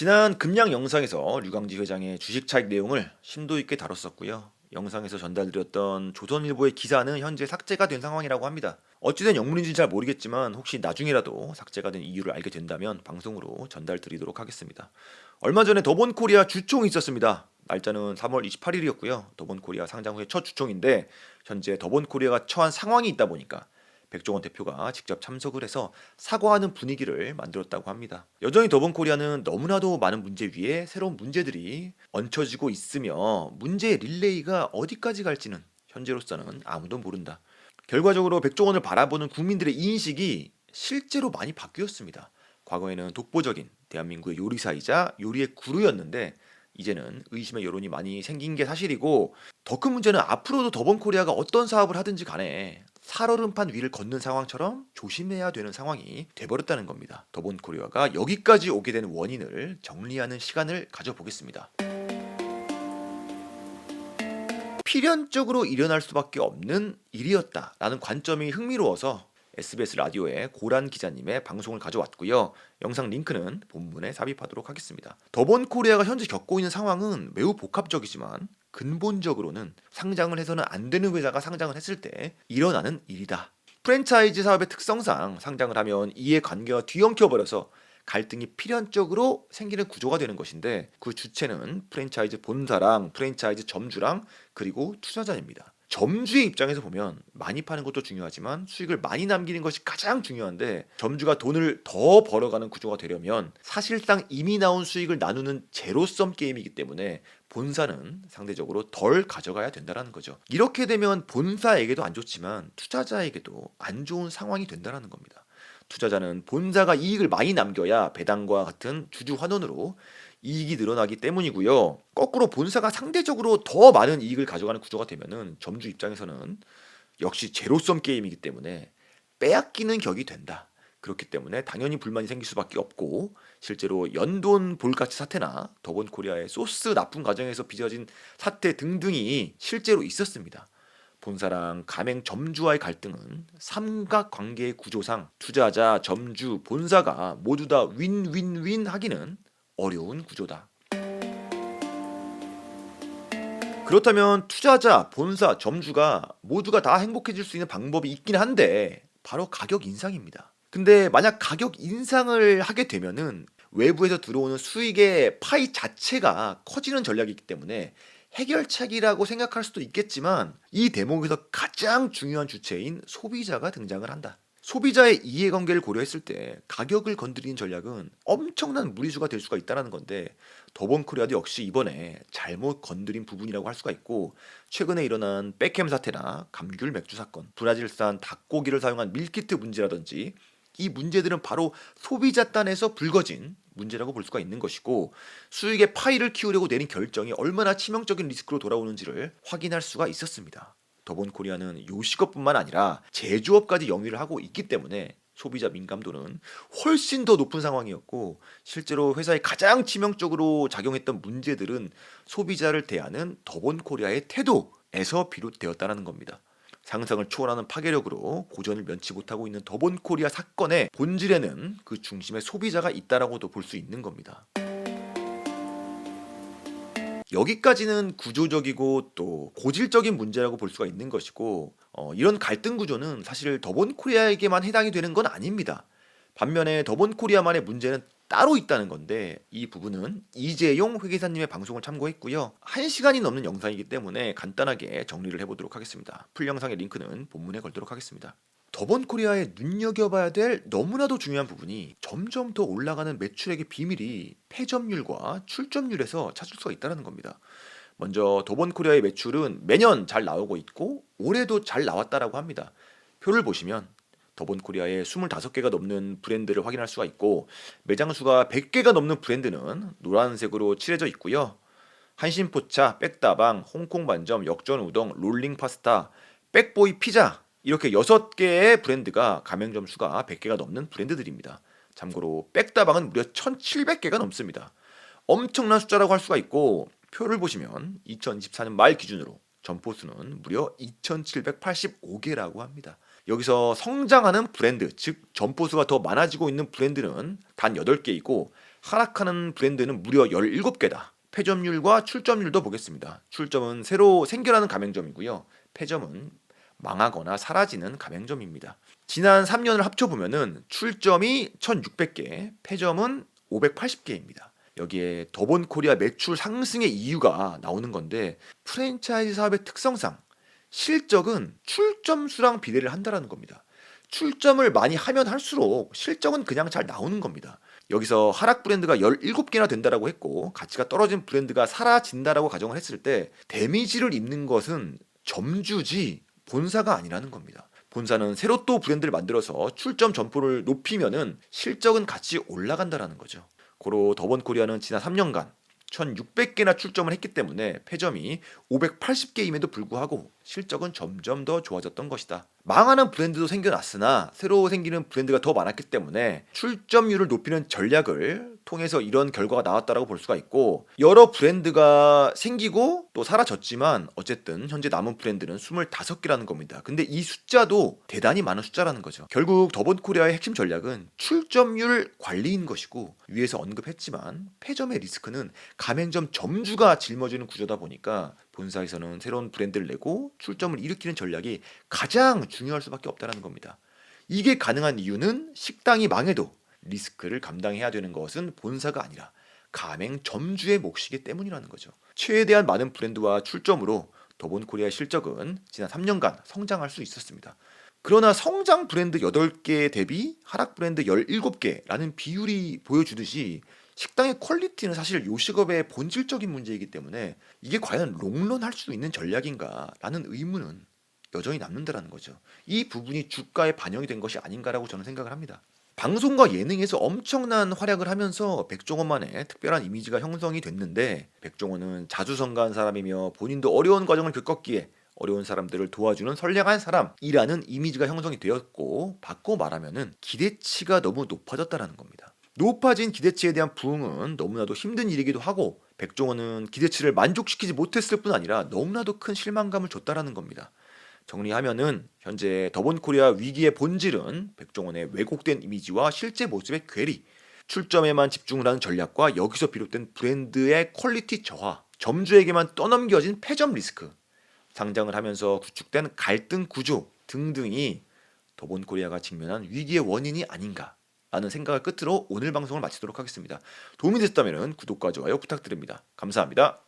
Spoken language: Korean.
지난 금양 영상에서 류강지 회장의 주식 차익 내용을 심도 있게 다뤘었고요. 영상에서 전달드렸던 조선일보의 기사는 현재 삭제가 된 상황이라고 합니다. 어찌된 영문인지는 잘 모르겠지만 혹시 나중에라도 삭제가 된 이유를 알게 된다면 방송으로 전달드리도록 하겠습니다. 얼마 전에 더본코리아 주총이 있었습니다. 날짜는 3월 28일이었고요. 더본코리아 상장 후의 첫 주총인데 현재 더본코리아가 처한 상황이 있다 보니까 백종원 대표가 직접 참석을 해서 사과하는 분위기를 만들었다고 합니다. 여전히 더본 코리아는 너무나도 많은 문제 위에 새로운 문제들이 얹혀지고 있으며 문제의 릴레이가 어디까지 갈지는 현재로서는 아무도 모른다. 결과적으로 백종원을 바라보는 국민들의 인식이 실제로 많이 바뀌었습니다. 과거에는 독보적인 대한민국의 요리사이자 요리의 구루였는데 이제는 의심의 여론이 많이 생긴 게 사실이고 더 큰 문제는 앞으로도 더본코리아가 어떤 사업을 하든지 간에 살얼음판 위를 걷는 상황처럼 조심해야 되는 상황이 돼버렸다는 겁니다. 더본 코리아가 여기까지 오게 된 원인을 정리하는 시간을 가져보겠습니다. 필연적으로 일어날 수밖에 없는 일이었다라는 관점이 흥미로워서 SBS 라디오의 고란 기자님의 방송을 가져왔고요. 영상 링크는 본문에 삽입하도록 하겠습니다. 더본 코리아가 현재 겪고 있는 상황은 매우 복합적이지만 근본적으로는 상장을 해서는 안 되는 회사가 상장을 했을 때 일어나는 일이다. 프랜차이즈 사업의 특성상 상장을 하면 이해 관계가 뒤엉켜 버려서 갈등이 필연적으로 생기는 구조가 되는 것인데 그 주체는 프랜차이즈 본사랑 프랜차이즈 점주랑 그리고 투자자입니다. 점주의 입장에서 보면 많이 파는 것도 중요하지만 수익을 많이 남기는 것이 가장 중요한데 점주가 돈을 더 벌어가는 구조가 되려면 사실상 이미 나온 수익을 나누는 제로섬 게임이기 때문에 본사는 상대적으로 덜 가져가야 된다는 거죠. 이렇게 되면 본사에게도 안 좋지만 투자자에게도 안 좋은 상황이 된다는 겁니다. 투자자는 본사가 이익을 많이 남겨야 배당과 같은 주주 환원으로 이익이 늘어나기 때문이고요. 거꾸로 본사가 상대적으로 더 많은 이익을 가져가는 구조가 되면은 점주 입장에서는 역시 제로섬 게임이기 때문에 빼앗기는 격이 된다. 그렇기 때문에 당연히 불만이 생길 수밖에 없고 실제로 연돈 볼가치 사태나 더본 코리아의 소스 납품 과정에서 빚어진 사태 등등이 실제로 있었습니다. 본사랑 가맹 점주와의 갈등은 삼각 관계의 구조상 투자자, 점주, 본사가 모두 다 윈윈윈 하기는 어려운 구조다. 그렇다면 투자자, 본사, 점주가 모두가 다 행복해질 수 있는 방법이 있긴 한데 바로 가격 인상입니다. 근데 만약 가격 인상을 하게 되면은 외부에서 들어오는 수익의 파이 자체가 커지는 전략이기 때문에 해결책이라고 생각할 수도 있겠지만 이 대목에서 가장 중요한 주체인 소비자가 등장을 한다. 소비자의 이해관계를 고려했을 때 가격을 건드리는 전략은 엄청난 무리수가 될 수가 있다는 건데 더본코리아도 역시 이번에 잘못 건드린 부분이라고 할 수가 있고 최근에 일어난 백햄 사태나 감귤 맥주 사건, 브라질산 닭고기를 사용한 밀키트 문제라든지 이 문제들은 바로 소비자 단에서 불거진 문제라고 볼 수가 있는 것이고 수익의 파이를 키우려고 내린 결정이 얼마나 치명적인 리스크로 돌아오는지를 확인할 수가 있었습니다. 더본코리아는 요식업뿐만 아니라 제조업까지 영위를 하고 있기 때문에 소비자 민감도는 훨씬 더 높은 상황이었고 실제로 회사에 가장 치명적으로 작용했던 문제들은 소비자를 대하는 더본코리아의 태도에서 비롯되었다는 겁니다. 상상을 초월하는 파괴력으로 고전을 면치 못하고 있는 더본코리아 사건의 본질에는 그 중심에 소비자가 있다라고도 볼 수 있는 겁니다. 여기까지는 구조적이고 또 고질적인 문제라고 볼 수가 있는 것이고 어, 이런 갈등 구조는 사실 더본 코리아에게만 해당이 되는 건 아닙니다. 반면에 더본 코리아만의 문제는 따로 있다는 건데 이 부분은 이재용 회계사님의 방송을 참고했고요. 한 시간이 넘는 영상이기 때문에 간단하게 정리를 해보도록 하겠습니다. 풀 영상의 링크는 본문에 걸도록 하겠습니다. 더본코리아의 눈여겨봐야 될 너무나도 중요한 부분이 점점 더 올라가는 매출액의 비밀이 폐점률과 출점률에서 찾을 수가 있다는 겁니다. 먼저 더본코리아의 매출은 매년 잘 나오고 있고 올해도 잘 나왔다라고 합니다. 표를 보시면 더본 코리아의 25개가 넘는 브랜드를 확인할 수가 있고 매장 수가 100개가 넘는 브랜드는 노란색으로 칠해져 있고요. 한신포차, 백다방, 홍콩 반점, 역전 우동, 롤링 파스타, 백보이 피자 이렇게 6개의 브랜드가 가맹점 수가 100개가 넘는 브랜드들입니다. 참고로 백다방은 무려 1700개가 넘습니다. 엄청난 숫자라고 할 수가 있고 표를 보시면 2024년 말 기준으로 점포 수는 무려 2785개라고 합니다. 여기서 성장하는 브랜드, 즉 점포 수가 더 많아지고 있는 브랜드는 단 8개이고 하락하는 브랜드는 무려 17개다. 패점률과 출점률도 보겠습니다. 출점은 새로 생겨나는 가맹점이고요. 패점은 망하거나 사라지는 가맹점입니다. 지난 3년을 합쳐보면은 출점이 1,600개, 패점은 580개입니다. 여기에 더본 코리아 매출 상승의 이유가 나오는 건데 프랜차이즈 사업의 특성상 실적은 출점 수랑 비례를 한다라는 겁니다. 출점을 많이 하면 할수록 실적은 그냥 잘 나오는 겁니다. 여기서 하락 브랜드가 17개나 된다라고 했고 가치가 떨어진 브랜드가 사라진다라고 가정을 했을 때 데미지를 입는 것은 점주지 본사가 아니라는 겁니다. 본사는 새로 또 브랜드를 만들어서 출점 점포를 높이면은 실적은 같이 올라간다라는 거죠. 고로 더본 코리아는 지난 3년간 1,600개나 출점을 했기 때문에 패점이 580개임에도 불구하고 실적은 점점 더 좋아졌던 것이다. 망하는 브랜드도 생겨났으나 새로 생기는 브랜드가 더 많았기 때문에 출점률을 높이는 전략을 통해서 이런 결과가 나왔다라고 볼 수가 있고 여러 브랜드가 생기고 또 사라졌지만 어쨌든 현재 남은 브랜드는 25개라는 겁니다. 근데 이 숫자도 대단히 많은 숫자라는 거죠. 결국 더본 코리아의 핵심 전략은 출점률 관리인 것이고 위에서 언급했지만 패점의 리스크는 가맹점 점주가 짊어지는 구조다 보니까 본사에서는 새로운 브랜드를 내고 출점을 일으키는 전략이 가장 중요할 수밖에 없다는 겁니다. 이게 가능한 이유는 식당이 망해도 리스크를 감당해야 되는 것은 본사가 아니라 가맹 점주의 몫이기 때문이라는 거죠. 최대한 많은 브랜드와 출점으로 더본 코리아의 실적은 지난 3년간 성장할 수 있었습니다. 그러나 성장 브랜드 8개 대비 하락 브랜드 17개라는 비율이 보여주듯이 식당의 퀄리티는 사실 요식업의 본질적인 문제이기 때문에 이게 과연 롱런할 수 있는 전략인가라는 의문은 여전히 남는다라는 거죠. 이 부분이 주가에 반영이 된 것이 아닌가라고 저는 생각을 합니다. 방송과 예능에서 엄청난 활약을 하면서 백종원만의 특별한 이미지가 형성이 됐는데 백종원은 자주성가한 사람이며 본인도 어려운 과정을 겪었기에 어려운 사람들을 도와주는 선량한 사람이라는 이미지가 형성이 되었고 바꿔 말하면은 기대치가 너무 높아졌다라는 겁니다. 높아진 기대치에 대한 부응은 너무나도 힘든 일이기도 하고 백종원은 기대치를 만족시키지 못했을 뿐 아니라 너무나도 큰 실망감을 줬다라는 겁니다. 정리하면은 현재 더본 코리아 위기의 본질은 백종원의 왜곡된 이미지와 실제 모습의 괴리, 출점에만 집중을 하는 전략과 여기서 비롯된 브랜드의 퀄리티 저하, 점주에게만 떠넘겨진 패점 리스크, 상장을 하면서 구축된 갈등 구조 등등이 더본 코리아가 직면한 위기의 원인이 아닌가 라는 생각을 끝으로 오늘 방송을 마치도록 하겠습니다. 도움이 됐다면 구독과 좋아요 부탁드립니다. 감사합니다.